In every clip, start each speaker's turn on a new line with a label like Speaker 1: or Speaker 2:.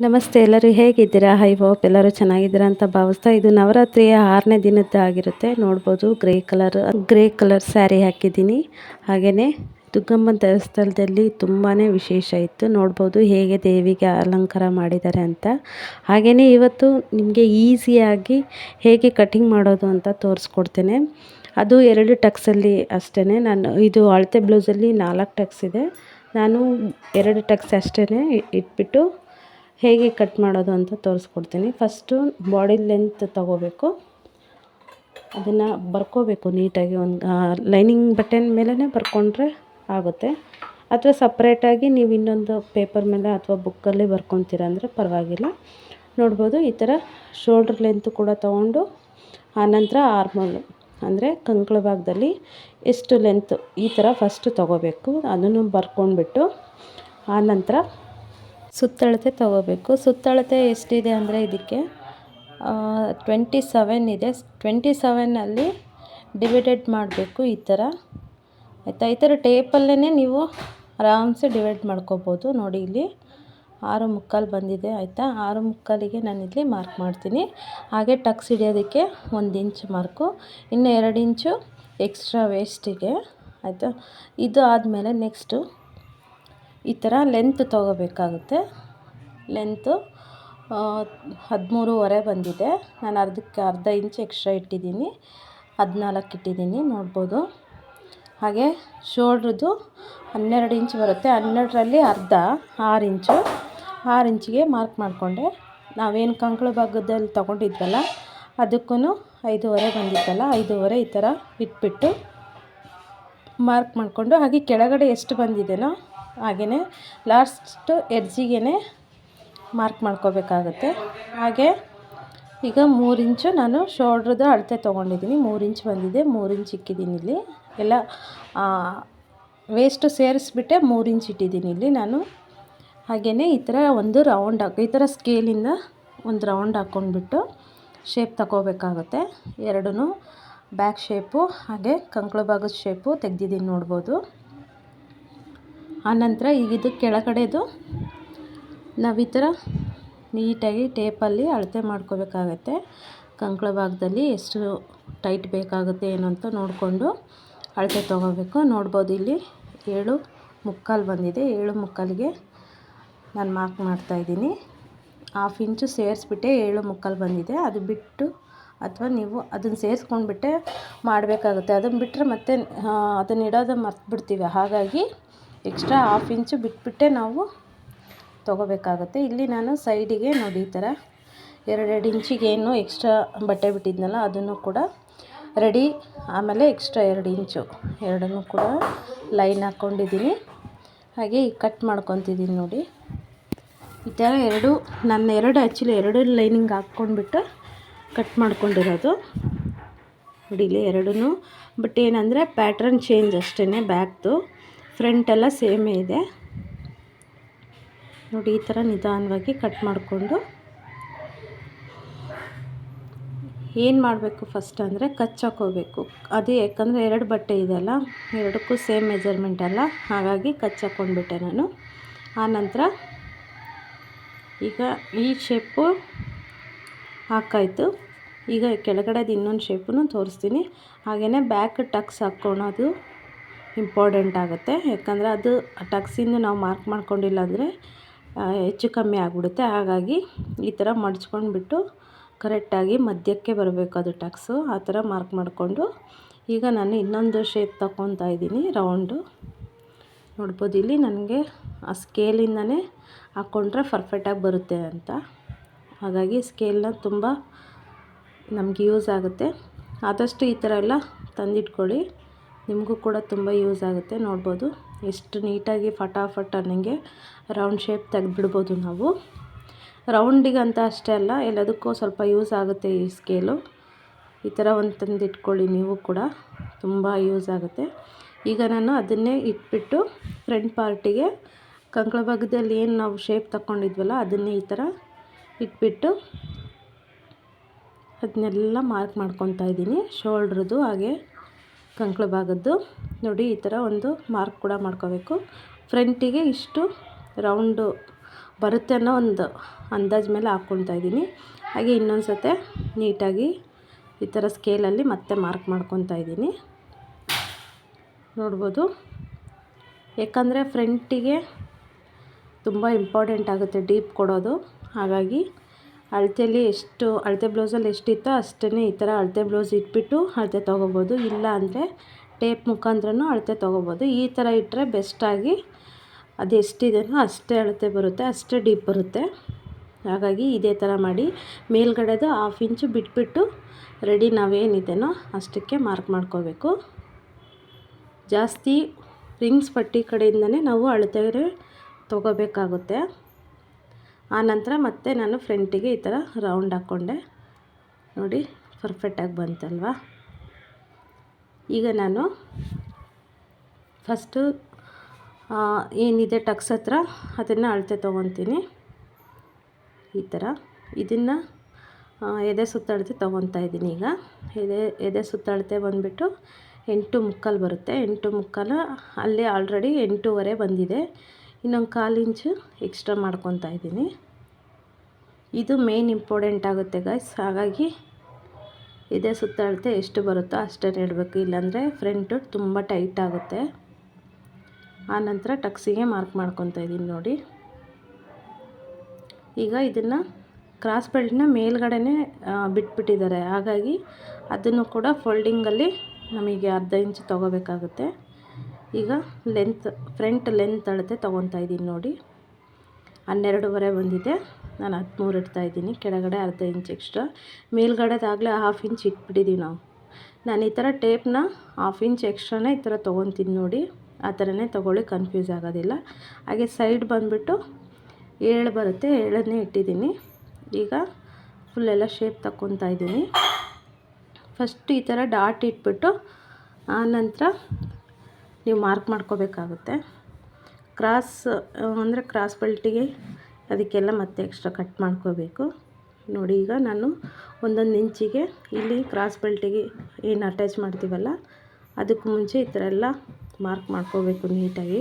Speaker 1: ನಮಸ್ತೆ, ಎಲ್ಲರೂ ಹೇಗಿದ್ದೀರಾ? ಹೈ ಹೋಪ್ ಎಲ್ಲರೂ ಚೆನ್ನಾಗಿದ್ದೀರಾ ಅಂತ ಭಾವಿಸ್ತಾ ಇದು ನವರಾತ್ರಿಯ ಆರನೇ ದಿನದ್ದು ಆಗಿರುತ್ತೆ. ನೋಡ್ಬೋದು grey colour grey colour sari ಹಾಕಿದ್ದೀನಿ. ಹಾಗೆಯೇ ದುಗ್ಗಮ್ಮ ದೇವಸ್ಥಾನದಲ್ಲಿ ತುಂಬಾ ವಿಶೇಷ ಇತ್ತು. ನೋಡ್ಬೋದು ಹೇಗೆ ದೇವಿಗೆ ಅಲಂಕಾರ ಮಾಡಿದ್ದಾರೆ ಅಂತ. ಹಾಗೆಯೇ ಇವತ್ತು ನಿಮಗೆ ಈಸಿಯಾಗಿ ಹೇಗೆ ಕಟಿಂಗ್ ಮಾಡೋದು ಅಂತ ತೋರಿಸ್ಕೊಡ್ತೇನೆ. ಅದು ಎರಡು ಟಕ್ಸಲ್ಲಿ ಅಷ್ಟೇ ನಾನು ಇದು ಅಳತೆ ಬ್ಲೌಸಲ್ಲಿ ನಾಲ್ಕು ಟಕ್ಸ್ ಇದೆ. ನಾನು ಎರಡು ಟಕ್ಸ್ ಅಷ್ಟೇ ಇಟ್ಬಿಟ್ಟು ಹೇಗೆ ಕಟ್ ಮಾಡೋದು ಅಂತ ತೋರಿಸ್ಕೊಡ್ತೀನಿ. ಫಸ್ಟು ಬಾಡಿ ಲೆಂತ್ ತಗೋಬೇಕು. ಅದನ್ನು ಬರ್ಕೋಬೇಕು ನೀಟಾಗಿ ಒಂದು ಲೈನಿಂಗ್ ಬಟನ್ ಮೇಲೇ ಬರ್ಕೊಂಡ್ರೆ ಆಗುತ್ತೆ. ಅಥವಾ ಸಪ್ರೇಟಾಗಿ ನೀವು ಇನ್ನೊಂದು ಪೇಪರ್ ಮೇಲೆ ಅಥವಾ ಬುಕ್ಕಲ್ಲಿ ಬರ್ಕೊತೀರ ಅಂದರೆ ಪರವಾಗಿಲ್ಲ. ನೋಡ್ಬೋದು ಈ ಥರ ಶೋಲ್ಡ್ರ್ ಲೆಂತ್ ಕೂಡ ತೊಗೊಂಡು ಆನಂತರ ಆರ್ಮಲ್ ಅಂದರೆ ಕಂಕಳ ಭಾಗದಲ್ಲಿ ಎಷ್ಟು ಲೆಂತ್ ಈ ಥರ ಫಸ್ಟು ತೊಗೋಬೇಕು. ಅದನ್ನು ಬರ್ಕೊಂಡ್ಬಿಟ್ಟು ಆನಂತರ ಸುತ್ತಳತೆ ತೊಗೋಬೇಕು. ಸುತ್ತಳತೆ ಎಷ್ಟಿದೆ ಅಂದರೆ ಇದಕ್ಕೆ ಟ್ವೆಂಟಿ ಸೆವೆನ್ ಇದೆ. ಟ್ವೆಂಟಿ ಸೆವೆನ್ನಲ್ಲಿ ಡಿವೈಡೆಡ್ ಮಾಡಬೇಕು ಈ ಥರ. ಆಯಿತಾ? ಈ ಥರ ಟೇಪಲ್ಲೇ ನೀವು ಆರಾಮ್ಸೆ ಡಿವೈಡ್ ಮಾಡ್ಕೋಬೋದು. ನೋಡಿ ಇಲ್ಲಿ ಆರು ಮುಕ್ಕಾಲು ಬಂದಿದೆ, ಆಯಿತಾ? ಆರು ಮುಕ್ಕಾಲಿಗೆ ನಾನು ಇಲ್ಲಿ ಮಾರ್ಕ್ ಮಾಡ್ತೀನಿ. ಹಾಗೆ ಟಕ್ಸ್ ಹಿಡಿಯೋದಕ್ಕೆ ಒಂದು ಇಂಚ್ ಮಾರ್ಕು ಇನ್ನು ಎರಡು ಇಂಚು ಎಕ್ಸ್ಟ್ರಾ ವೇಸ್ಟಿಗೆ ಆಯಿತಾ? ಇದು ಆದಮೇಲೆ ನೆಕ್ಸ್ಟು ಈ ಥರ ಲೆಂತ್ ತೊಗೋಬೇಕಾಗುತ್ತೆ. ಲೆಂತು ಹದಿಮೂರುವರೆ ಬಂದಿದೆ. ನಾನು ಅರ್ಧಕ್ಕೆ ಅರ್ಧ ಇಂಚ್ ಎಕ್ಸ್ಟ್ರಾ ಇಟ್ಟಿದ್ದೀನಿ. ಹದಿನಾಲ್ಕು ಇಟ್ಟಿದ್ದೀನಿ, ನೋಡ್ಬೋದು. ಹಾಗೆ ಶೋಲ್ಡ್ರದ್ದು ಹನ್ನೆರಡು ಇಂಚ್ ಬರುತ್ತೆ. ಹನ್ನೆರಡರಲ್ಲಿ ಅರ್ಧ, ಆರು ಇಂಚು ಆರು ಇಂಚಿಗೆ ಮಾರ್ಕ್ ಮಾಡಿಕೊಂಡೆ. ನಾವೇನು ಕಂಕಳು ಭಾಗದಲ್ಲಿ ತೊಗೊಂಡಿದ್ವಲ್ಲ ಅದಕ್ಕೂ ಐದೂವರೆ ಬಂದಿತ್ತಲ್ಲ, ಐದೂವರೆ ಈ ಥರ ಇಟ್ಬಿಟ್ಟು ಮಾರ್ಕ್ ಮಾಡಿಕೊಂಡು, ಹಾಗೆ ಕೆಳಗಡೆ ಎಷ್ಟು ಬಂದಿದೆಯೋ ಹಾಗೆಯೇ ಲಾಸ್ಟು ಎಡ್ಜಿಗೆ ಮಾರ್ಕ್ ಮಾಡ್ಕೋಬೇಕಾಗುತ್ತೆ. ಹಾಗೆ ಈಗ ಮೂರು ಇಂಚು ನಾನು ಶೋಲ್ಡ್ರದ್ದು ಅಳತೆ ತೊಗೊಂಡಿದ್ದೀನಿ. ಮೂರು ಇಂಚ್ ಬಂದಿದೆ, ಮೂರು ಇಂಚ್ ಇಕ್ಕಿದ್ದೀನಿ ಇಲ್ಲಿ. ಎಲ್ಲ ವೇಸ್ಟು ಸೇರಿಸ್ಬಿಟ್ಟೆ ಮೂರು ಇಂಚ್ ಇಟ್ಟಿದ್ದೀನಿ ಇಲ್ಲಿ ನಾನು. ಹಾಗೆಯೇ ಈ ಥರ ಒಂದು ರೌಂಡ್ ಹಾಕಿ, ಈ ಥರ ಸ್ಕೇಲಿಂದ ಒಂದು ರೌಂಡ್ ಹಾಕ್ಕೊಂಡ್ಬಿಟ್ಟು ಶೇಪ್ ತಗೋಬೇಕಾಗುತ್ತೆ. ಎರಡೂ ಬ್ಯಾಕ್ ಶೇಪು ಹಾಗೆ ಕಂಕಳು ಭಾಗದ ಶೇಪು ತೆಗ್ದಿದ್ದೀನಿ ನೋಡ್ಬೋದು. ಆನಂತರ ಈಗ ಇದು ಕೆಳಗಡೆದು ನಾವು ಈ ಥರ ನೀಟಾಗಿ ಟೇಪಲ್ಲಿ ಅಳತೆ ಮಾಡ್ಕೋಬೇಕಾಗತ್ತೆ. ಕಂಕಳ ಭಾಗದಲ್ಲಿ ಎಷ್ಟು ಟೈಟ್ ಬೇಕಾಗುತ್ತೆ ಏನು ಅಂತ ನೋಡಿಕೊಂಡು ಅಳತೆ ತೊಗೋಬೇಕು. ನೋಡ್ಬೋದು ಇಲ್ಲಿ ಏಳು ಮುಕ್ಕಾಲು ಬಂದಿದೆ. ಏಳು ಮುಕ್ಕಾಲಿಗೆ ನಾನು ಮಾರ್ಕ್ ಮಾಡ್ತಾಯಿದ್ದೀನಿ ಹಾಫ್ ಇಂಚು ಸೇರಿಸ್ಬಿಟ್ಟೆ ಏಳು ಮುಕ್ಕಾಲು ಬಂದಿದೆ. ಅದು ಬಿಟ್ಟು ಅಥವಾ ನೀವು ಅದನ್ನು ಸೇರಿಸ್ಕೊಂಡ್ಬಿಟ್ಟೆ ಮಾಡಬೇಕಾಗುತ್ತೆ. ಅದನ್ನು ಬಿಟ್ಟರೆ ಮತ್ತೆ ಅದನ್ನು ಇಡೋದು ಮರ್ತುಬಿಡ್ತೀವಿ. ಹಾಗಾಗಿ ಎಕ್ಸ್ಟ್ರಾ ಹಾಫ್ ಇಂಚು ಬಿಟ್ಬಿಟ್ಟೆ ನಾವು ತೊಗೋಬೇಕಾಗುತ್ತೆ. ಇಲ್ಲಿ ನಾನು ಸೈಡಿಗೆ ನೋಡಿ ಈ ಥರ ಎರಡೆರಡು ಇಂಚಿಗೆ ಏನು ಎಕ್ಸ್ಟ್ರಾ ಬಟ್ಟೆ ಬಿಟ್ಟಿದ್ನಲ್ಲ, ಅದನ್ನು ಕೂಡ ರೆಡಿ ಆಮೇಲೆ ಎಕ್ಸ್ಟ್ರಾ ಎರಡು ಇಂಚು ಎರಡನ್ನೂ ಕೂಡ ಲೈನ್ ಹಾಕ್ಕೊಂಡಿದ್ದೀನಿ ಹಾಗೆ ಈಗ ಕಟ್ ಮಾಡ್ಕೊತಿದ್ದೀನಿ ನೋಡಿ. ಈ ಥರ ಎರಡು, ನನ್ನ ಎರಡು ಆ್ಯಕ್ಚುಲಿ ಎರಡು ಲೈನಿಂಗ್ ಹಾಕ್ಕೊಂಡ್ಬಿಟ್ಟು ಕಟ್ ಮಾಡ್ಕೊಂಡಿರೋದು. ನೋಡಿ ಎರಡೂ ಬಟ್ ಏನಂದರೆ ಪ್ಯಾಟ್ರನ್ ಚೇಂಜ್ ಅಷ್ಟೇ ಬ್ಯಾಕ್ದು ಫ್ರಂಟೆಲ್ಲ ಸೇಮೇ ಇದೆ. ನೋಡಿ, ಈ ಥರ ನಿಧಾನವಾಗಿ ಕಟ್ ಮಾಡಿಕೊಂಡು ಏನು ಮಾಡಬೇಕು ಫಸ್ಟ್ ಅಂದರೆ ಕಚ್ಚಾಕೋಬೇಕು ಅದು ಯಾಕಂದರೆ ಎರಡು ಬಟ್ಟೆ ಇದೆಯಲ್ಲ ಎರಡಕ್ಕೂ ಸೇಮ್ ಮೆಜರ್ಮೆಂಟ್ ಅಲ್ಲ, ಹಾಗಾಗಿ ಕಚ್ಚಾಕೊಂಡ್ಬಿಟ್ಟೆ ನಾನು. ಆನಂತರ ಈಗ ಈ ಶೇಪು ಹಾಕಾಯಿತು. ಈಗ ಕೆಳಗಡೆದು ಇನ್ನೊಂದು ಶೇಪನ್ನು ತೋರಿಸ್ತೀನಿ. ಹಾಗೆಯೇ ಬ್ಯಾಕ್ ಟಕ್ಸ್ ಹಾಕ್ಕೊಳೋದು ಇಂಪಾರ್ಟೆಂಟ್ ಆಗುತ್ತೆ. ಯಾಕಂದರೆ ಅದು ಟಕ್ಸಿಂದ ನಾವು ಮಾರ್ಕ್ ಮಾಡ್ಕೊಂಡಿಲ್ಲ ಅಂದರೆ ಹೆಚ್ಚು ಕಮ್ಮಿ ಆಗಿಬಿಡುತ್ತೆ. ಹಾಗಾಗಿ ಈ ಥರ ಮಡ್ಚ್ಕೊಂಡ್ಬಿಟ್ಟು ಕರೆಕ್ಟಾಗಿ ಮಧ್ಯಕ್ಕೆ ಬರಬೇಕು ಅದು ಟಕ್ಸು. ಆ ಥರ ಮಾರ್ಕ್ ಮಾಡಿಕೊಂಡು ಈಗ ನಾನು ಇನ್ನೊಂದು ಶೇಪ್ ತಗೊತಾ ಇದ್ದೀನಿ ರೌಂಡು ನೋಡ್ಬೋದು ಇಲ್ಲಿ ನನಗೆ ಆ ಸ್ಕೇಲಿಂದನೇ ಹಾಕ್ಕೊಂಡ್ರೆ ಪರ್ಫೆಕ್ಟಾಗಿ ಬರುತ್ತೆ ಅಂತ. ಹಾಗಾಗಿ ಸ್ಕೇಲ್ನ ತುಂಬ ನಮಗೆ ಯೂಸ್ ಆಗುತ್ತೆ. ಆದಷ್ಟು ಈ ಥರ ಎಲ್ಲ ತಂದಿಟ್ಕೊಳ್ಳಿ. ನಿಮಗೂ ಕೂಡ ತುಂಬ ಯೂಸ್ ಆಗುತ್ತೆ, ನೋಡ್ಬೋದು. ಎಷ್ಟು ನೀಟಾಗಿ ಫಟಾಫಟ್ ಅನ್ನಂಗೆ ರೌಂಡ್ ಶೇಪ್ ತೆಗೆದ್ಬಿಡ್ಬೋದು ನಾವು. ರೌಂಡಿಗಂತ ಅಷ್ಟೇ ಅಲ್ಲ, ಎಲ್ಲದಕ್ಕೂ ಸ್ವಲ್ಪ ಯೂಸ್ ಆಗುತ್ತೆ ಈ ಸ್ಕೇಲು. ಈ ಥರ ಒಂದು ತಂದಿಟ್ಕೊಳ್ಳಿ ನೀವು ಕೂಡ, ತುಂಬ ಯೂಸ್ ಆಗುತ್ತೆ. ಈಗ ನಾನು ಅದನ್ನೇ ಇಟ್ಬಿಟ್ಟು ಫ್ರಂಟ್ ಪಾರ್ಟಿಗೆ ಕಂಕಳ ಭಾಗದಲ್ಲಿ ಏನು ನಾವು ಶೇಪ್ ತಗೊಂಡಿದ್ವಲ್ಲ ಅದನ್ನೇ ಈ ಥರ ಇಟ್ಬಿಟ್ಟು ಅದನ್ನೆಲ್ಲ ಮಾರ್ಕ್ ಮಾಡ್ಕೊತಾ ಇದ್ದೀನಿ, ಶೋಲ್ಡ್ರದ್ದು ಹಾಗೆ. ಕಂಕಳ ಭಾಗದ್ದು ನೋಡಿ, ಈ ಥರ ಒಂದು ಮಾರ್ಕ್ ಕೂಡ ಮಾಡ್ಕೋಬೇಕು. ಫ್ರಂಟಿಗೆ ಇಷ್ಟು ರೌಂಡು ಬರುತ್ತೆ ಅನ್ನೋ ಒಂದು ಅಂದಾಜು ಮೇಲೆ ಹಾಕ್ಕೊಳ್ತಾ ಇದ್ದೀನಿ. ಹಾಗೆ ಇನ್ನೊಂದು ಸತೆ ನೀಟಾಗಿ ಈ ಥರ ಸ್ಕೇಲಲ್ಲಿ ಮತ್ತೆ ಮಾರ್ಕ್ ಮಾಡ್ಕೊತಾ ಇದ್ದೀನಿ. ನೋಡ್ಬೋದು. ಯಾಕಂದರೆ ಫ್ರಂಟಿಗೆ ತುಂಬ ಇಂಪಾರ್ಟೆಂಟ್ ಆಗುತ್ತೆ ಡೀಪ್ ಕೊಡೋದು. ಹಾಗಾಗಿ ಅಳತೆಯಲ್ಲಿ ಎಷ್ಟು, ಅಳತೆ ಬ್ಲೌಸಲ್ಲಿ ಎಷ್ಟಿತ್ತೋ ಅಷ್ಟೇ ಈ ಥರ ಅಳತೆ ಬ್ಲೌಸ್ ಇಟ್ಬಿಟ್ಟು ಅಳತೆ ತೊಗೋಬೋದು. ಇಲ್ಲ ಅಂದರೆ ಟೇಪ್ ಮುಖಾಂತರನೂ ಅಳತೆ ತೊಗೋಬೋದು. ಈ ಥರ ಇಟ್ಟರೆ ಬೆಸ್ಟಾಗಿ ಅದು ಎಷ್ಟಿದೆಯೋ ಅಷ್ಟೇ ಅಳತೆ ಬರುತ್ತೆ, ಅಷ್ಟೇ ಡೀಪ್ ಬರುತ್ತೆ. ಹಾಗಾಗಿ ಇದೇ ಥರ ಮಾಡಿ ಮೇಲ್ಗಡೆದು ಹಾಫ್ ಇಂಚು ಬಿಟ್ಬಿಟ್ಟು ರೆಡಿ ನಾವೇನಿದೆಯೋ ಅಷ್ಟಕ್ಕೆ ಮಾರ್ಕ್ ಮಾಡ್ಕೋಬೇಕು. ಜಾಸ್ತಿ ರಿಂಗ್ಸ್ ಪಟ್ಟಿ ಕಡೆಯಿಂದನೇ ನಾವು ಅಳತೆ ತೊಗೋಬೇಕಾಗುತ್ತೆ. ಆನಂತರ ಮತ್ತೆ ನಾನು ಫ್ರಂಟಿಗೆ ಈ ಥರ ರೌಂಡ್ ಹಾಕ್ಕೊಂಡೆ. ನೋಡಿ ಪರ್ಫೆಕ್ಟಾಗಿ ಬಂತಲ್ವಾ? ಈಗ ನಾನು ಫಸ್ಟು ಏನಿದೆ ಟಕ್ಸ್ ಹತ್ರ ಅದನ್ನು ಅಳತೆ ತೊಗೊತೀನಿ. ಈ ಥರ. ಇದನ್ನು ಎದೆ ಸುತ್ತಳತೆ ತೊಗೊತಾ ಇದ್ದೀನಿ ಈಗ. ಎದೆ ಎದೆ ಸುತ್ತಳತೆ ಬಂದುಬಿಟ್ಟು ಎಂಟು ಮುಕ್ಕಾಲು ಬರುತ್ತೆ. ಎಂಟು ಮುಕ್ಕಾಲು ಅಲ್ಲಿ ಆಲ್ರೆಡಿ ಎಂಟೂವರೆ ಬಂದಿದೆ. ಇನ್ನೊಂದು ಕಾಲು ಇಂಚು ಎಕ್ಸ್ಟ್ರಾ ಮಾಡ್ಕೊತಾ ಇದ್ದೀನಿ. ಇದು ಮೇನ್ ಇಂಪಾರ್ಟೆಂಟ್ ಆಗುತ್ತೆ ಗಾಯ್ಸ್ ಹಾಗಾಗಿ ಇದೇ ಸುತ್ತಳತೆ ಎಷ್ಟು ಬರುತ್ತೋ ಅಷ್ಟೇ ಇಡಬೇಕು ಇಲ್ಲಾಂದರೆ ಫ್ರಂಟು ತುಂಬ ಟೈಟ್ ಆಗುತ್ತೆ. ಆನಂತರ ಟಕ್ಸಿಗೆ ಮಾರ್ಕ್ ಮಾಡ್ಕೊತಾ ಇದ್ದೀನಿ ನೋಡಿ. ಈಗ ಇದನ್ನು ಕ್ರಾಸ್ ಬೆಲ್ಟ್ನ ಮೇಲ್ಗಡೆನೇ ಬಿಟ್ಬಿಟ್ಟಿದ್ದಾರೆ. ಹಾಗಾಗಿ ಅದನ್ನು ಕೂಡ ಫೋಲ್ಡಿಂಗಲ್ಲಿ ನಮಗೆ ಅರ್ಧ ಇಂಚು ತೊಗೋಬೇಕಾಗುತ್ತೆ. ಈಗ ಲೆಂತ್ ಫ್ರಂಟ್ ಲೆಂತ್ ಅಳತೆ ತೊಗೊತಾ ಇದ್ದೀನಿ ನೋಡಿ. ಹನ್ನೆರಡುವರೆ ಬಂದಿದೆ. ನಾನು ಹದಿಮೂರು ಇಡ್ತಾ ಇದ್ದೀನಿ. ಕೆಳಗಡೆ ಅರ್ಧ ಇಂಚ್ ಎಕ್ಸ್ಟ್ರಾ ಮೇಲ್ಗಡೆದಾಗಲೇ ಹಾಫ್ ಇಂಚ್ ಇಟ್ಬಿಟ್ಟಿದ್ದೀವಿ ನಾವು. ನಾನು ಈ ಥರ ಟೇಪ್ನ ಹಾಫ್ ಇಂಚ್ ಎಕ್ಸ್ಟ್ರಾನೇ ಈ ಥರ ತೊಗೊತೀನಿ ನೋಡಿ. ಆ ಥರನೇ ತೊಗೊಳ್ಳಿ ಕನ್ಫ್ಯೂಸ್ ಆಗೋದಿಲ್ಲ. ಹಾಗೆ ಸೈಡ್ ಬಂದುಬಿಟ್ಟು ಏಳು ಬರುತ್ತೆ. ಏಳನ್ನೇ ಇಟ್ಟಿದ್ದೀನಿ. ಈಗ ಫುಲ್ಲೆಲ್ಲ ಶೇಪ್ ತಗೊತಾ ಇದ್ದೀನಿ. ಫಸ್ಟ್ ಈ ಥರ ಡಾಟ್ ಇಟ್ಬಿಟ್ಟು ಆನಂತರ ನೀವು ಮಾರ್ಕ್ ಮಾಡ್ಕೋಬೇಕಾಗುತ್ತೆ. ಕ್ರಾಸ್ ಅಂದರೆ ಕ್ರಾಸ್ ಬೆಲ್ಟಿಗೆ ಅದಕ್ಕೆಲ್ಲ ಮತ್ತೆ ಎಕ್ಸ್ಟ್ರಾ ಕಟ್ ಮಾಡ್ಕೋಬೇಕು. ನೋಡಿ, ಈಗ ನಾನು ಒಂದೊಂದು ಇಂಚಿಗೆ ಇಲ್ಲಿ ಕ್ರಾಸ್ ಬೆಲ್ಟಿಗೆ ಏನು ಅಟ್ಯಾಚ್ ಮಾಡ್ತೀವಲ್ಲ, ಅದಕ್ಕೆ ಮುಂಚೆ ಈ ಥರ ಎಲ್ಲ ಮಾರ್ಕ್ ಮಾಡ್ಕೋಬೇಕು ನೀಟಾಗಿ.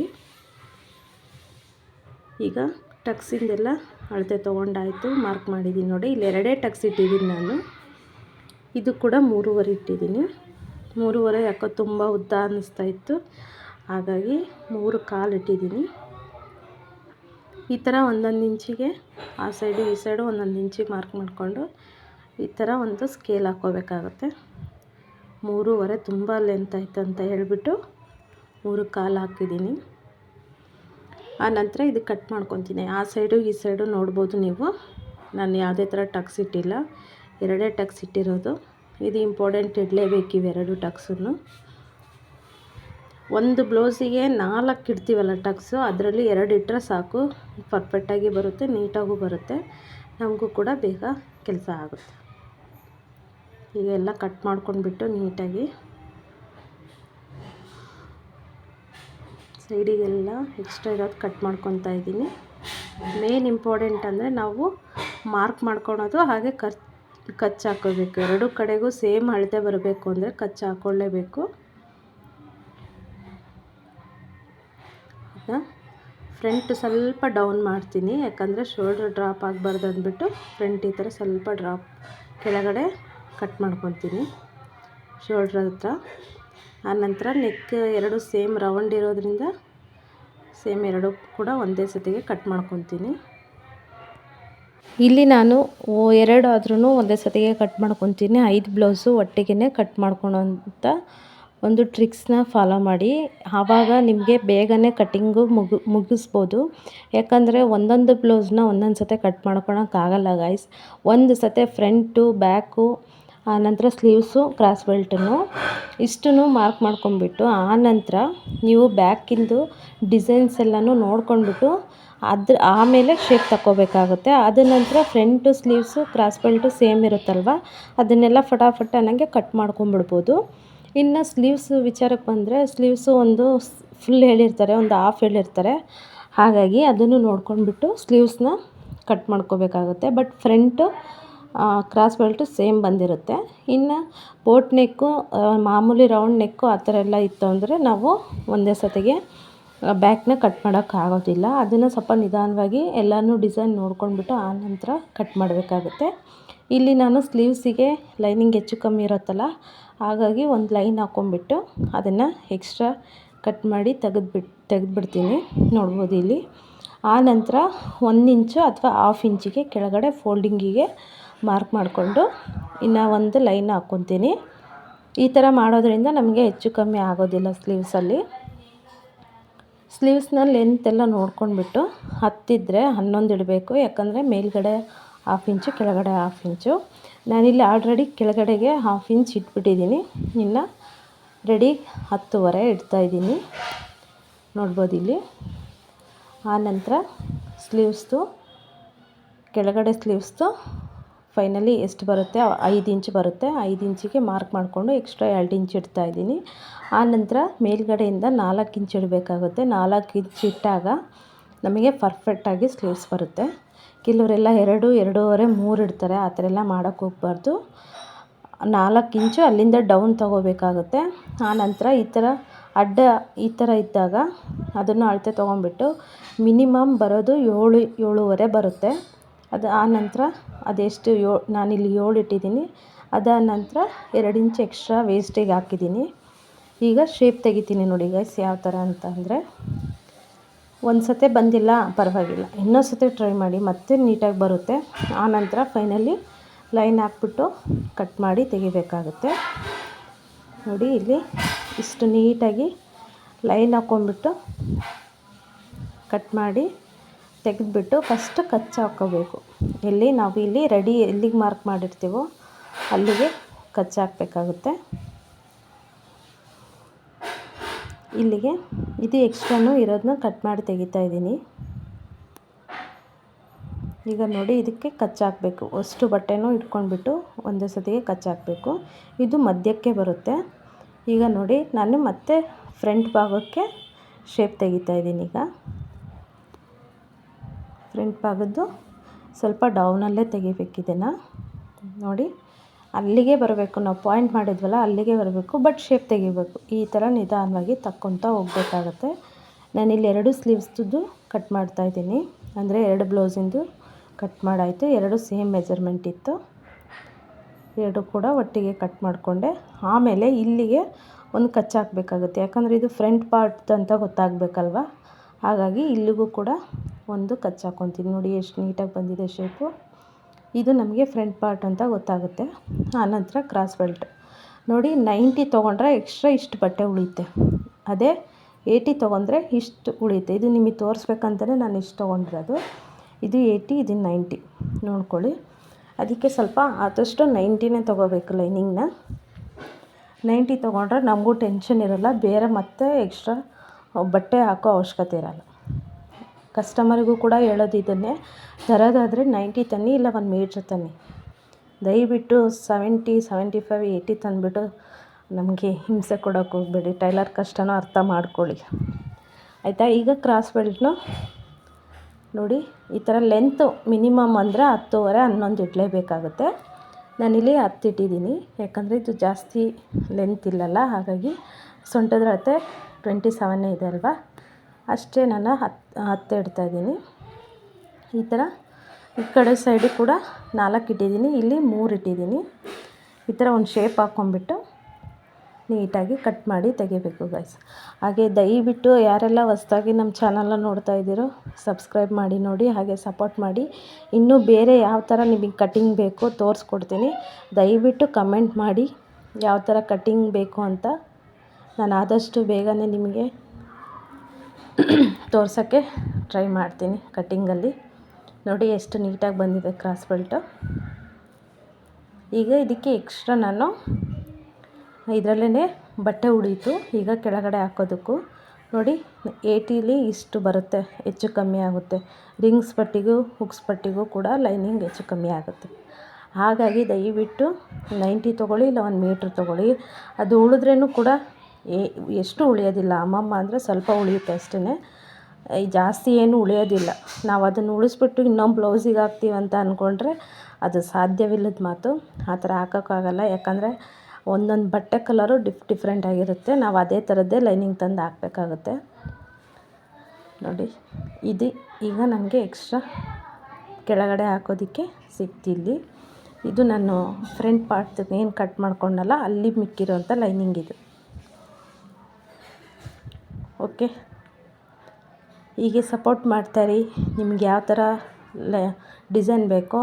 Speaker 1: ಈಗ ಟಕ್ಸಿಂದೆಲ್ಲ ಅಳತೆ ತೊಗೊಂಡಾಯಿತು ಮಾರ್ಕ್ ಮಾಡಿದ್ದೀನಿ ನೋಡಿ, ಇಲ್ಲಿ ಎರಡೇ ಟಕ್ಸ್ ಇಟ್ಟಿದ್ದೀನಿ ನಾನು. ಇದು ಕೂಡ ಮೂರುವರೆ ಇಟ್ಟಿದ್ದೀನಿ. ಮೂರುವರೆ, ಯಾಕೋ ತುಂಬ ಉದ್ದ ಅನ್ನಿಸ್ತಾ ಇತ್ತು. ಹಾಗಾಗಿ ಮೂರು ಕಾಲು ಇಟ್ಟಿದ್ದೀನಿ. ಈ ಥರ ಒಂದೊಂದು ಇಂಚಿಗೆ, ಆ ಸೈಡು ಈ ಸೈಡು ಒಂದೊಂದು ಇಂಚಿಗೆ ಮಾರ್ಕ್ ಮಾಡಿಕೊಂಡು ಈ ಥರ ಒಂದು ಸ್ಕೇಲ್ ಹಾಕ್ಕೋಬೇಕಾಗುತ್ತೆ. ಮೂರುವರೆ ತುಂಬ ಲೆಂತ್ ಆಯಿತು ಅಂತ ಹೇಳಿಬಿಟ್ಟು ಮೂರು ಕಾಲು ಹಾಕಿದ್ದೀನಿ. ಆ ನಂತರ ಇದು ಕಟ್ ಮಾಡ್ಕೊತೀನಿ. ಆ ಸೈಡು ಈ ಸೈಡು ನೋಡ್ಬೋದು ನೀವು. ನಾನು ಯಾವುದೇ ಥರ ಟಕ್ಸ್ ಇಟ್ಟಿಲ್ಲ. ಎರಡೇ ಟಕ್ಸ್ ಇಟ್ಟಿರೋದು. ಇದು ಇಂಪಾರ್ಟೆಂಟ್ ಇಡಲೇಬೇಕು ಇವೆರಡು ಟಕ್ಸನ್ನು. ಒಂದು ಬ್ಲೌಸಿಗೆ ನಾಲ್ಕು ಇಡ್ತೀವಲ್ಲ ಟಕ್ಸು, ಅದರಲ್ಲಿ ಎರಡು ಇಟ್ಟರೆ ಸಾಕು ಪರ್ಫೆಕ್ಟಾಗಿ ಬರುತ್ತೆ, ನೀಟಾಗೂ ಬರುತ್ತೆ, ನಮಗೂ ಕೂಡ ಬೇಗ ಕೆಲಸ ಆಗುತ್ತೆ. ಹೀಗೆಲ್ಲ ಕಟ್ ಮಾಡ್ಕೊಂಡ್ಬಿಟ್ಟು ನೀಟಾಗಿ ಸೈಡಿಗೆಲ್ಲ ಎಕ್ಸ್ಟ್ರಾ ಇರೋದು ಕಟ್ ಮಾಡ್ಕೊತಾ ಇದ್ದೀನಿ. ಮೇನ್ ಇಂಪಾರ್ಟೆಂಟ್ ಅಂದರೆ ನಾವು ಮಾರ್ಕ್ ಮಾಡ್ಕೊಳೋದು, ಹಾಗೆ ಖರ್ಚು ಕಚ್ಚು ಹಾಕೋಬೇಕು ಎರಡು ಕಡೆಗೂ ಸೇಮ್ ಅಳತೆ ಬರಬೇಕು ಅಂದರೆ ಕಚ್ಚ ಹಾಕ್ಕೊಳ್ಳೇಬೇಕು ಫ್ರಂಟ್ ಸ್ವಲ್ಪ ಡೌನ್ ಮಾಡ್ತೀನಿ. ಯಾಕಂದರೆ ಶೋಲ್ಡ್ರ್ ಡ್ರಾಪ್ ಆಗಬಾರ್ದು ಅಂದ್ಬಿಟ್ಟು ಫ್ರಂಟ್ ಈ ಥರ ಸ್ವಲ್ಪ ಡ್ರಾಪ್ ಕೆಳಗಡೆ ಕಟ್ ಮಾಡ್ಕೊತೀನಿ ಶೋಲ್ಡ್ರ್ ಹತ್ರ. ಆನಂತರ ನೆಕ್ ಎರಡು ಸೇಮ್ ರೌಂಡ್ ಇರೋದ್ರಿಂದ ಸೇಮ್ ಎರಡು ಕೂಡ ಒಂದೇ ಸತಿಗೆ ಕಟ್ ಮಾಡ್ಕೊತೀನಿ ಇಲ್ಲಿ ನಾನು ಎರಡು ಆದ್ರೂ ಒಂದೇ ಸತಿಗೆ ಕಟ್ ಮಾಡ್ಕೊತೀನಿ. ಐದು ಬ್ಲೌಸು ಒಟ್ಟಿಗೆ ಕಟ್ ಮಾಡ್ಕೊಳೋ ಅಂತ ಒಂದು ಟ್ರಿಕ್ಸ್ನ ಫಾಲೋ ಮಾಡಿ. ಆವಾಗ ನಿಮಗೆ ಬೇಗನೆ ಕಟ್ಟಿಂಗು ಮುಗು, ಮುಗಿಸ್ಬೋದು. ಯಾಕಂದರೆ ಒಂದೊಂದು ಬ್ಲೌಸ್ನ ಒಂದೊಂದು ಸತೆ ಕಟ್ ಮಾಡ್ಕೊಳಕ್ಕಾಗಲ್ಲ ಗಾಯ್ಸ್ ಒಂದು ಸತೆ ಫ್ರಂಟು ಬ್ಯಾಕು ಆನಂತರ ಸ್ಲೀವ್ಸು ಕ್ರಾಸ್ ಬೆಲ್ಟನ್ನು ಇಷ್ಟನ್ನು ಮಾರ್ಕ್ ಮಾಡ್ಕೊಂಬಿಟ್ಟು ಆನಂತರ ನೀವು ಬ್ಯಾಕಿಂದು ಡಿಸೈನ್ಸ್ ಎಲ್ಲನೂ ನೋಡ್ಕೊಂಡ್ಬಿಟ್ಟು ಅದ್ರ ಆಮೇಲೆ ಶೇಪ್ ತಗೋಬೇಕಾಗುತ್ತೆ ಅದ ನಂತರ front sleeves cross belt same ಇರುತ್ತಲ್ವ? ಅದನ್ನೆಲ್ಲ ಫಟಾಫಟ್ ಅನ್ನಂಗೆ ಕಟ್ ಮಾಡ್ಕೊಂಬಿಡ್ಬೋದು. ಇನ್ನು ಸ್ಲೀವ್ಸ್ ವಿಚಾರಕ್ಕೆ ಬಂದರೆ ಸ್ಲೀವ್ಸು ಒಂದು ಫುಲ್ ಹೇಳಿರ್ತಾರೆ, ಒಂದು ಹಾಫ್ ಹೇಳಿರ್ತಾರೆ. ಹಾಗಾಗಿ ಅದನ್ನು ನೋಡ್ಕೊಂಡ್ಬಿಟ್ಟು ಸ್ಲೀವ್ಸ್ನ ಕಟ್ ಮಾಡ್ಕೋಬೇಕಾಗುತ್ತೆ. But front cross belt same ಬಂದಿರುತ್ತೆ. ಇನ್ನು ಬೋಟ್ ನೆಕ್ಕು ಮಾಮೂಲಿ ರೌಂಡ್ ನೆಕ್ಕು ಆ ಥರ ಎಲ್ಲ ಇತ್ತು ಅಂದರೆ ನಾವು ಒಂದೇ ಸತಿಗೆ ಬ್ಯಾಕ್ನ ಕಟ್ ಮಾಡೋಕ್ಕಾಗೋದಿಲ್ಲ ಅದನ್ನು ಸ್ವಲ್ಪ ನಿಧಾನವಾಗಿ ಎಲ್ಲನೂ ಡಿಸೈನ್ ನೋಡ್ಕೊಂಡ್ಬಿಟ್ಟು ಆನಂತರ ಕಟ್ ಮಾಡಬೇಕಾಗುತ್ತೆ. ಇಲ್ಲಿ ನಾನು ಸ್ಲೀವ್ಸಿಗೆ ಲೈನಿಂಗ್ ಹೆಚ್ಚು ಕಮ್ಮಿ ಇರುತ್ತಲ್ಲ, ಹಾಗಾಗಿ ಒಂದು ಲೈನ್ ಹಾಕ್ಕೊಂಬಿಟ್ಟು ಅದನ್ನು ಎಕ್ಸ್ಟ್ರಾ ಕಟ್ ಮಾಡಿ ತೆಗೆದ್ಬಿಟ್ಟು ತೆಗೆದ್ಬಿಡ್ತೀನಿ. ನೋಡ್ಬೋದು ಇಲ್ಲಿ. ಆ ನಂತರ ಒಂದು ಇಂಚು ಅಥವಾ ಹಾಫ್ ಇಂಚಿಗೆ ಕೆಳಗಡೆ ಫೋಲ್ಡಿಂಗಿಗೆ ಮಾರ್ಕ್ ಮಾಡಿಕೊಂಡು ಇನ್ನು ಒಂದು ಲೈನ್ ಹಾಕ್ಕೊತೀನಿ ಈ ಥರ ಮಾಡೋದ್ರಿಂದ ನಮಗೆ ಹೆಚ್ಚು ಕಮ್ಮಿ ಆಗೋದಿಲ್ಲ ಸ್ಲೀವ್ಸಲ್ಲಿ. ಸ್ಲೀವ್ಸ್ನ ಲೆಂತ್ ಎಲ್ಲ ನೋಡ್ಕೊಂಡ್ಬಿಟ್ಟು ಹತ್ತಿದ್ರೆ ಹನ್ನೊಂದು ಇಡಬೇಕು. ಯಾಕಂದರೆ ಮೇಲ್ಗಡೆ ಹಾಫ್ ಇಂಚು ಕೆಳಗಡೆ ಹಾಫ್ ಇಂಚು ನಾನಿಲ್ಲಿ ಆಲ್ರೆಡಿ ಕೆಳಗಡೆಗೆ ಹಾಫ್ ಇಂಚ್ ಇಟ್ಬಿಟ್ಟಿದ್ದೀನಿ. ಇನ್ನು ರೆಡಿ ಹತ್ತುವರೆ ಇಡ್ತಾಯಿದ್ದೀನಿ ನೋಡ್ಬೋದು ಇಲ್ಲಿ. ಆನಂತರ ಸ್ಲೀವ್ಸ್ದು ಕೆಳಗಡೆ ಸ್ಲೀವ್ಸ್ದು ಫೈನಲಿ ಎಷ್ಟು ಬರುತ್ತೆ? ಐದು ಇಂಚ್ ಬರುತ್ತೆ. ಐದು ಇಂಚಿಗೆ ಮಾರ್ಕ್ ಮಾಡಿಕೊಂಡು ಎಕ್ಸ್ಟ್ರಾ ಎರಡು ಇಂಚ್ ಇಡ್ತಾಯಿದ್ದೀನಿ ಆನಂತರ ಮೇಲ್ಗಡೆಯಿಂದ ನಾಲ್ಕು ಇಂಚ್ ಇಡಬೇಕಾಗುತ್ತೆ. ನಾಲ್ಕು ಇಂಚ್ ಇಟ್ಟಾಗ ನಮಗೆ ಪರ್ಫೆಕ್ಟಾಗಿ ಸ್ಲೀವ್ಸ್ ಬರುತ್ತೆ. ಕೆಲವರೆಲ್ಲ ಎರಡು, ಎರಡೂವರೆ, ಮೂರು ಇಡ್ತಾರೆ. ಆ ಥರ ಎಲ್ಲ ಮಾಡೋಕ್ಕೆ ಹೋಗ್ಬಾರ್ದು. ನಾಲ್ಕು ಇಂಚು ಅಲ್ಲಿಂದ ಡೌನ್ ತೊಗೋಬೇಕಾಗುತ್ತೆ. ಆನಂತರ ಈ ಥರ ಅಡ್ಡ ಈ ಥರ ಇದ್ದಾಗ ಅದನ್ನು ಅಳತೆ ತೊಗೊಂಬಿಟ್ಟು ಮಿನಿಮಮ್ ಬರೋದು ಏಳು, ಏಳುವರೆ ಬರುತ್ತೆ. ಅದು ಆ ನಂತರ ಅದೆಷ್ಟು ಯೋ, ನಾನಿಲ್ಲಿ ಏಳು ಇಟ್ಟಿದ್ದೀನಿ ಅದಾದ ನಂತರ ಎರಡು ಇಂಚ್ ಎಕ್ಸ್ಟ್ರಾ ವೇಸ್ಟಿಗೆ ಹಾಕಿದ್ದೀನಿ. ಈಗ ಶೇಪ್ ತೆಗಿತೀನಿ ನೋಡಿ ಗೈಸ್ ಯಾವ ಥರ ಅಂತ ಅಂದರೆ. ಒಂದು ಸತಿ ಬಂದಿಲ್ಲ, ಪರವಾಗಿಲ್ಲ. ಇನ್ನೊಂದು ಸತಿ ಟ್ರೈ ಮಾಡಿ ಮತ್ತೆ ನೀಟಾಗಿ ಬರುತ್ತೆ. ಆನಂತರ ಫೈನಲಿ ಲೈನ್ ಹಾಕ್ಬಿಟ್ಟು ಕಟ್ ಮಾಡಿ ತೆಗಿಬೇಕಾಗುತ್ತೆ. ನೋಡಿ ಇಲ್ಲಿ ಇಷ್ಟು ನೀಟಾಗಿ ಲೈನ್ ಹಾಕ್ಕೊಂಡ್ಬಿಟ್ಟು ಕಟ್ ಮಾಡಿ ತೆಗೆದ್ಬಿಟ್ಟು ಫಸ್ಟ್ ಕಚ್ಚಾ ಹಾಕ್ಕೋಬೇಕು ಎಲ್ಲಿ ನಾವು ಇಲ್ಲಿ ರೆಡಿ ಎಲ್ಲಿಗೆ ಮಾರ್ಕ್ ಮಾಡಿರ್ತೀವೋ ಅಲ್ಲಿಗೆ ಕಚ್ಚಾಕಬೇಕಾಗುತ್ತೆ ಇಲ್ಲಿಗೆ ಇದು ಎಕ್ಸ್ಟ್ರಾನು ಇರೋದನ್ನ ಕಟ್ ಮಾಡಿ ತೆಗಿತಾ ಇದ್ದೀನಿ. ಈಗ ನೋಡಿ ಇದಕ್ಕೆ ಕಚ್ಚಾಕಬೇಕು ಅಷ್ಟು ಬಟ್ಟೆನೂ ಇಟ್ಕೊಂಡ್ಬಿಟ್ಟು ಒಂದೇ ಸತಿಗೆ ಕಚ್ಚಾಕಬೇಕು ಇದು ಮಧ್ಯಕ್ಕೆ ಬರುತ್ತೆ. ಈಗ ನೋಡಿ ನಾನು ಮತ್ತೆ ಫ್ರಂಟ್ ಭಾಗಕ್ಕೆ ಶೇಪ್ ತೆಗಿತಾ ಇದ್ದೀನಿ ಈಗ. ಫ್ರಂಟ್ ಭಾಗದ್ದು ಸ್ವಲ್ಪ ಡೌನಲ್ಲೇ ತೆಗಿಬೇಕಿದನ್ನು ನೋಡಿ, ಅಲ್ಲಿಗೆ ಬರಬೇಕು. ನಾವು ಪಾಯಿಂಟ್ ಮಾಡಿದ್ವಲ್ಲ, ಅಲ್ಲಿಗೆ ಬರಬೇಕು. ಬಟ್ ಶೇಪ್ ತೆಗಿಬೇಕು. ಈ ಥರ ನಿಧಾನವಾಗಿ ತಕ್ಕೊತಾ ಹೋಗ್ಬೇಕಾಗತ್ತೆ. ನಾನಿಲ್ಲಿ ಎರಡು ಸ್ಲೀವ್ಸ್ದು ಕಟ್ ಮಾಡ್ತಾಯಿದ್ದೀನಿ ಅಂದರೆ ಎರಡು ಬ್ಲೌಸಿಂದು ಕಟ್ ಮಾಡಾಯಿತು. ಎರಡು ಸೇಮ್ ಮೆಜರ್ಮೆಂಟ್ ಇತ್ತು. ಎರಡು ಕೂಡ ಒಟ್ಟಿಗೆ ಕಟ್ ಮಾಡಿಕೊಂಡೆ. ಆಮೇಲೆ ಇಲ್ಲಿಗೆ ಒಂದು ಕಚ್ಚಾಕಬೇಕಾಗುತ್ತೆ ಯಾಕಂದರೆ ಇದು ಫ್ರಂಟ್ ಪಾರ್ಟ್ ಅಂತ ಗೊತ್ತಾಗಬೇಕಲ್ವ? ಹಾಗಾಗಿ ಇಲ್ಲಿಗೂ ಕೂಡ ಒಂದು ಕಚ್ಚ ಹಾಕ್ಕೊತೀನಿ ನೋಡಿ ಎಷ್ಟು ನೀಟಾಗಿ ಬಂದಿದೆ ಶೇಪು ಇದು ನಮಗೆ ಫ್ರಂಟ್ ಪಾರ್ಟ್ ಅಂತ ಗೊತ್ತಾಗುತ್ತೆ. ಆನಂತರ ಕ್ರಾಸ್ ಬೆಲ್ಟ್ ನೋಡಿ ನೈಂಟಿ ತೊಗೊಂಡ್ರೆ ಎಕ್ಸ್ಟ್ರಾ ಇಷ್ಟು ಬಟ್ಟೆ ಉಳಿಯುತ್ತೆ. ಅದೇ ಏಯ್ಟಿ ತೊಗೊಂಡ್ರೆ ಇಷ್ಟು ಉಳಿಯುತ್ತೆ. ಇದು ನಿಮಗೆ ತೋರಿಸ್ಬೇಕಂತಲೇ ನಾನು ಇಷ್ಟು ತೊಗೊಂಡಿರೋದು. ಇದು ಏಯ್ಟಿ ಇದು ನೈಂಟಿ ನೋಡ್ಕೊಳ್ಳಿ. ಅದಕ್ಕೆ ಸ್ವಲ್ಪ ಆದಷ್ಟು ನೈಂಟಿನೇ ತೊಗೋಬೇಕು ಲೈನಿಂಗ್ನ ನೈಂಟಿ ತೊಗೊಂಡ್ರೆ ನಮಗೂ ಟೆನ್ಷನ್ ಇರೋಲ್ಲ. ಬೇರೆ ಮತ್ತೆ ಎಕ್ಸ್ಟ್ರಾ ಬಟ್ಟೆ ಹಾಕೋ ಅವಶ್ಯಕತೆ ಇರೋಲ್ಲ. ಕಸ್ಟಮರಿಗೂ ಕೂಡ ಹೇಳೋದು ಇದನ್ನೇ. ತರೋದಾದರೆ ನೈಂಟಿ ತನ್ನಿ ಇಲ್ಲ ಒಂದು ಮೀಟ್ರ್ ತನ್ನಿ. ದಯವಿಟ್ಟು ಸೆವೆಂಟಿ ಸೆವೆಂಟಿ ಫೈವ್, ಏಯ್ಟಿ ತಂದುಬಿಟ್ಟು ನಮಗೆ ಹಿಂಸೆ ಕೊಡೋಕೆ ಹೋಗಬೇಡಿ. ಟೈಲರ್ ಕಷ್ಟನೂ ಅರ್ಥ ಮಾಡ್ಕೊಳ್ಳಿ. ಆಯಿತಾ? ಈಗ ಕ್ರಾಸ್ ಬೆಲ್ಟ್ನು ನೋಡಿ, ಈ ಥರ ಲೆಂತು ಮಿನಿಮಮ್ ಅಂದರೆ ಹತ್ತುವರೆ, ಹನ್ನೊಂದು ಇಡಲೇಬೇಕಾಗುತ್ತೆ ನಾನಿಲ್ಲಿ ಹತ್ತು ಇಟ್ಟಿದ್ದೀನಿ. ಯಾಕಂದರೆ ಇದು ಜಾಸ್ತಿ ಲೆಂತ್ ಇಲ್ಲಲ್ಲ, ಹಾಗಾಗಿ ಸೊಂಟದ ಅಳತೆ ಟ್ವೆಂಟಿ ಸೆವೆನ್ನೇ ಇದೆ ಅಲ್ವಾ? ಅಷ್ಟೇ ನಾನು ಹತ್ತು ಹತ್ತಿಡ್ತಾ ಇಡ್ತಾಯಿದ್ದೀನಿ ಈ ಥರ ಈ ಕಡೆ ಸೈಡು ಕೂಡ ನಾಲ್ಕು ಇಟ್ಟಿದ್ದೀನಿ, ಇಲ್ಲಿ ಮೂರು ಇಟ್ಟಿದ್ದೀನಿ. ಈ ಥರ ಒಂದು ಶೇಪ್ ಹಾಕ್ಕೊಂಬಿಟ್ಟು ನೀಟಾಗಿ ಕಟ್ ಮಾಡಿ ತೆಗಿಬೇಕು ಗೈಸ್ ಹಾಗೆ ದಯವಿಟ್ಟು ಯಾರೆಲ್ಲ ಹೊಸ್ದಾಗಿ ನಮ್ಮ ಚಾನಲ್ನ ನೋಡ್ತಾ ಇದ್ದೀರೋ ಸಬ್ಸ್ಕ್ರೈಬ್ ಮಾಡಿ, ನೋಡಿ, ಹಾಗೆ ಸಪೋರ್ಟ್ ಮಾಡಿ. ಇನ್ನೂ ಬೇರೆ ಯಾವ ಥರ ನಿಮಗೆ ಕಟಿಂಗ್ ಬೇಕೋ ತೋರಿಸ್ಕೊಡ್ತೀನಿ. ದಯವಿಟ್ಟು ಕಮೆಂಟ್ ಮಾಡಿ, ಯಾವ ಥರ ಕಟಿಂಗ್ ಬೇಕು ಅಂತ. ನಾನು ಆದಷ್ಟು ಬೇಗನೆ ನಿಮಗೆ ತೋರ್ಸೋಕ್ಕೆ ಟ್ರೈ ಮಾಡ್ತೀನಿ ಕಟ್ಟಿಂಗಲ್ಲಿ. ನೋಡಿ ಎಷ್ಟು ನೀಟಾಗಿ ಬಂದಿದೆ ಕ್ರಾಸ್ ಬೆಲ್ಟು. ಈಗ ಇದಕ್ಕೆ ಎಕ್ಸ್ಟ್ರಾ ನಾನು ಇದರಲ್ಲೇ ಬಟ್ಟೆ ಉಳೀತು ಈಗ ಕೆಳಗಡೆ ಹಾಕೋದಕ್ಕೂ. ನೋಡಿ ಏಟಿಲಿ ಇಷ್ಟು ಬರುತ್ತೆ, ಹೆಚ್ಚು ಕಮ್ಮಿ ಆಗುತ್ತೆ. ರಿಂಗ್ಸ್ ಪಟ್ಟಿಗೂ, ಹುಕ್ಸ್ ಪಟ್ಟಿಗೂ ಕೂಡ ಲೈನಿಂಗ್ ಹೆಚ್ಚು ಕಮ್ಮಿ ಆಗುತ್ತೆ. ಹಾಗಾಗಿ ದಯವಿಟ್ಟು ನೈಂಟಿ ತೊಗೊಳ್ಳಿ, ಇಲ್ಲ ಒಂದು ಮೀಟ್ರ್ ತೊಗೊಳ್ಳಿ. ಅದು ಉಳಿದ್ರೂ ಕೂಡ ಎಷ್ಟು ಉಳಿಯೋದಿಲ್ಲ. ಅಮ್ಮಮ್ಮ ಅಂದರೆ ಸ್ವಲ್ಪ ಉಳಿಯುತ್ತೆ ಅಷ್ಟೇ ಜಾಸ್ತಿ ಏನು ಉಳಿಯೋದಿಲ್ಲ. ನಾವು ಅದನ್ನು ಉಳಿಸ್ಬಿಟ್ಟು ಇನ್ನೊಂದು ಬ್ಲೌಸಿಗೆ ಹಾಕ್ತೀವಿ ಅಂತ ಅಂದ್ಕೊಂಡ್ರೆ ಅದು ಸಾಧ್ಯವಿಲ್ಲದ ಮಾತು. ಆ ಥರ ಹಾಕೋಕ್ಕಾಗಲ್ಲ. ಯಾಕಂದರೆ ಒಂದೊಂದು ಬಟ್ಟೆ ಕಲರು ಡಿಫ್, ಡಿಫ್ರೆಂಟ್ ಆಗಿರುತ್ತೆ. ನಾವು ಅದೇ ಥರದ್ದೇ ಲೈನಿಂಗ್ ತಂದು ಹಾಕಬೇಕಾಗುತ್ತೆ. ನೋಡಿ, ಇದು ಈಗ ನನಗೆ ಎಕ್ಸ್ಟ್ರಾ ಕೆಳಗಡೆ ಹಾಕೋದಕ್ಕೆ ಸಿಕ್ತಿಲ್ಲಿ ಇದು ನಾನು ಫ್ರಂಟ್ ಪಾರ್ಟ್ ಏನು ಕಟ್ ಮಾಡ್ಕೊಂಡಲ್ಲ, ಅಲ್ಲಿ ಮಿಕ್ಕಿರೋಂಥ ಲೈನಿಂಗ್ ಇದು. ಓಕೆ. ಹೀಗೆ ಸಪೋರ್ಟ್ ಮಾಡ್ತಾಯಿರಿ ನಿಮ್ಗೆ ಯಾವ ಥರ ಡಿಸೈನ್ ಬೇಕೋ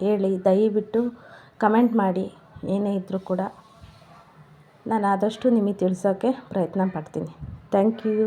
Speaker 1: ಹೇಳಿ, ದಯವಿಟ್ಟು ಕಮೆಂಟ್ ಮಾಡಿ. ಏನೇ ಇದ್ದರೂ ಕೂಡ ನಾನು ಆದಷ್ಟು ನಿಮಗೆ ತಿಳಿಸೋಕ್ಕೆ ಪ್ರಯತ್ನ ಪಡ್ತೀನಿ. Thank you.